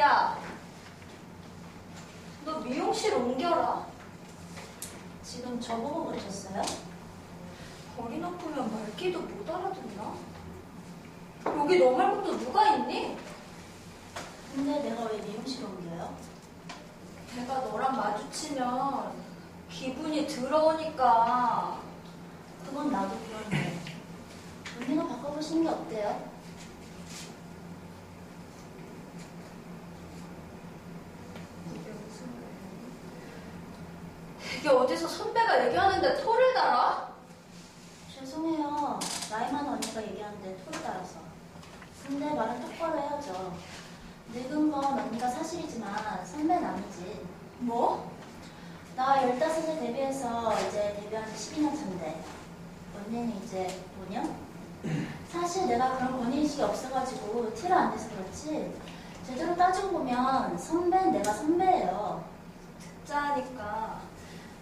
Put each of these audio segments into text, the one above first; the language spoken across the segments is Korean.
야, 너 미용실 옮겨라. 지금 저보고 그러셨어요? 거리 높으면 말귀도 못 알아듣나? 여기 너 말고도 누가 있니? 근데 내가 왜 미용실 옮겨요? 내가 너랑 마주치면 기분이 더러우니까 그건 나도 그런데 언니가 바꿔보시는 게 어때요? 이게 어디서 선배가 얘기하는데 토를 달아? 죄송해요. 나이 많은 언니가 얘기하는데 톨 따라서. 근데 말은 똑바로 해야죠. 늙은 건 언니가 사실이지만 선배는 아니지. 뭐? 나 15살 데뷔해서 이제 데뷔한 지 12년 차인데 언니는 이제 5년? 사실 내가 그런 권위의식이 없어가지고 티를 안 내서 그렇지 제대로 따지고 보면 선배는 내가 선배예요 듣자니까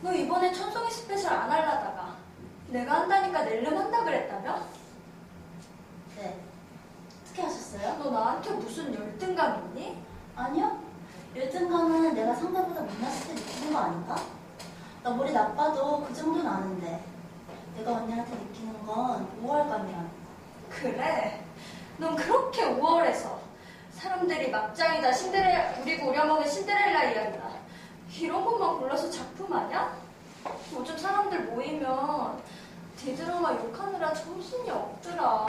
너 이번에 천송이 스페셜 안 하려다가 내가 한다니까 낼름 한다 그랬다며? 네 어떻게 하셨어요? 너 나한테 무슨 열등감 있니? 아니요 열등감은 내가 상대보다 못났을 때 느끼는 거 아닌가? 나 머리 나빠도 그 정도는 아는데 내가 언니한테 느끼는 건 우월감이라는 거 그래 넌 그렇게 우월해서 사람들이 막장이다 신데렐라 우리고 우려먹은 신데렐라 이야기다 이런 것만 골라서 작품 아냐? 요즘 사람들 모이면 디드라마 욕하느라 정신이 없더라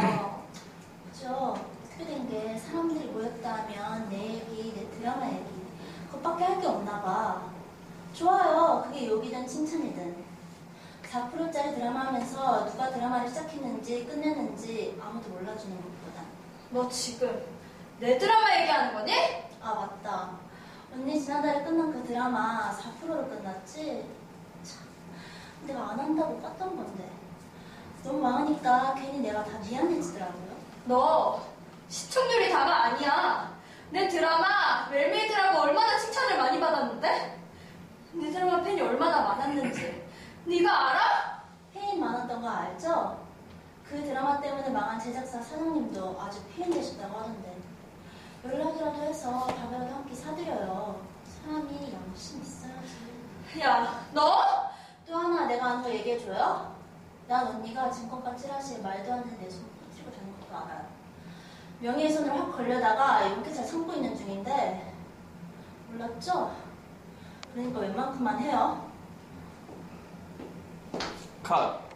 그죠. 된게 사람들이 모였다 하면 내 얘기, 내 드라마 얘기 그것밖에 할 게 없나 봐. 좋아요. 그게 욕이든 칭찬이든. 4%짜리 드라마 하면서 누가 드라마를 시작했는지 끝냈는지 아무도 몰라주는 것보다. 너 지금 내 드라마 얘기하는 거니? 아 맞다. 언니 지난달에 끝난 그 드라마 4%로 끝났지? 참, 내가 안 한다고 깠던 건데. 너무 많으니까 괜히 내가 다 미안해지더라고요. 너 시청률이 다가 아니야. 내 드라마 웰메이드라고 얼마나 칭찬을 많이 받았는데? 내 드라마 팬이 얼마나 많았는지 네가 알아? 폐인 많았던 거 알죠? 그 드라마 때문에 망한 제작사 사장님도 아주 피해되셨다고 하던데 연락이라도 해서 밥이라도 한 끼 사드려 너? 또 하나 내가 아는 거 얘기해줘요? 난 언니가 증권가 찌라시에 말도 안 되는 내손 터뜨리고 다는 것도 알아요 명예훼손을 확 걸려다가 용기잘 참고 있는 중인데 몰랐죠? 그러니까 웬만큼만 해요 컷.